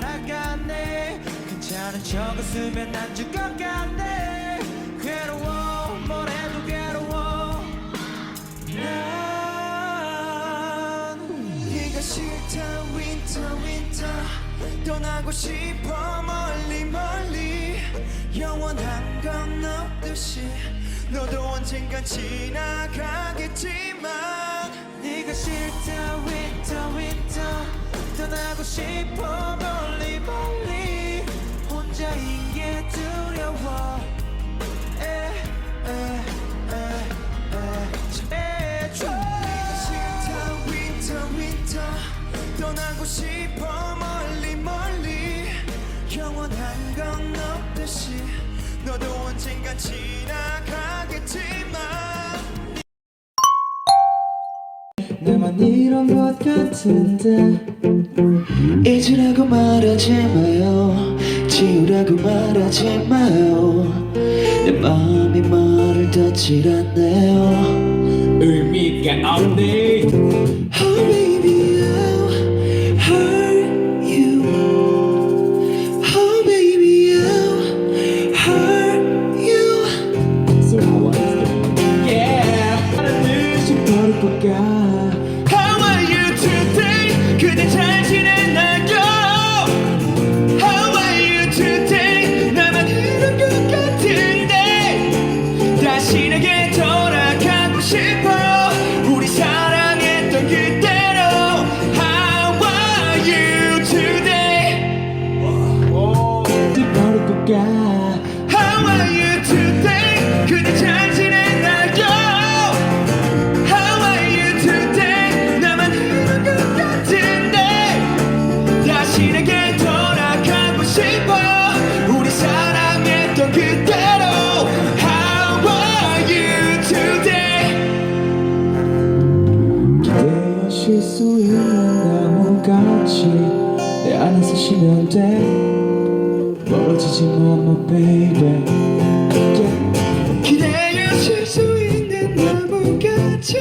날아갔네. 괜찮은 척 웃으면 난 죽어갔네. 괴로워 뭘 해도 괴로워. 난 네가 싫다 윈터 윈터 떠나고 싶어 멀리 멀리. 영원한 건 없듯이. 너도 언젠간 지나가겠지만. 네가 싫다 윈터 윈터 떠나고 싶어 떠나고 싶어 멀리 멀리. 영원한 건 없듯이 너도 언젠간 지나가겠지만. 나만 이런 것 같은데. 잊으라고 말하지 마요 지우라고 말하지 마요 내 마음이 말을 듣질 않네요 의미가 없네 Oh baby I'll hurt you Oh baby I'll hurt you So how was it? Yeah 하는 듯이 버릴 것까 How 수 있는 나무같이 내 안에서 쉬면 돼 멀어지지 마 my baby. 기대어 쉴수 있는 나무같이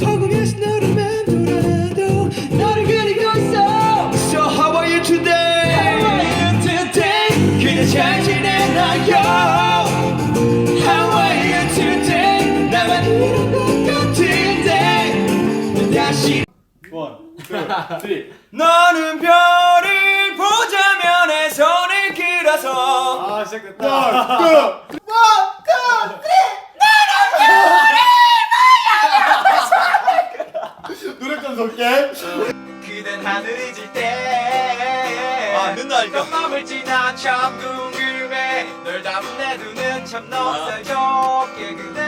허공에서 너를 맴돌아도 너를 그리고 있어 So how are you today? How are you today? 그대 잘 지내나요? Are 같은데 다시 너는 별을 보자면 해 손을 끌어서. 아 시작됐다. 노래 좀 쏠게. 그댄 하늘이 질때 아 눈나 이거? 마음을 지나 참 궁금해. 널 담은 내 눈은 참 넉살좋게 그대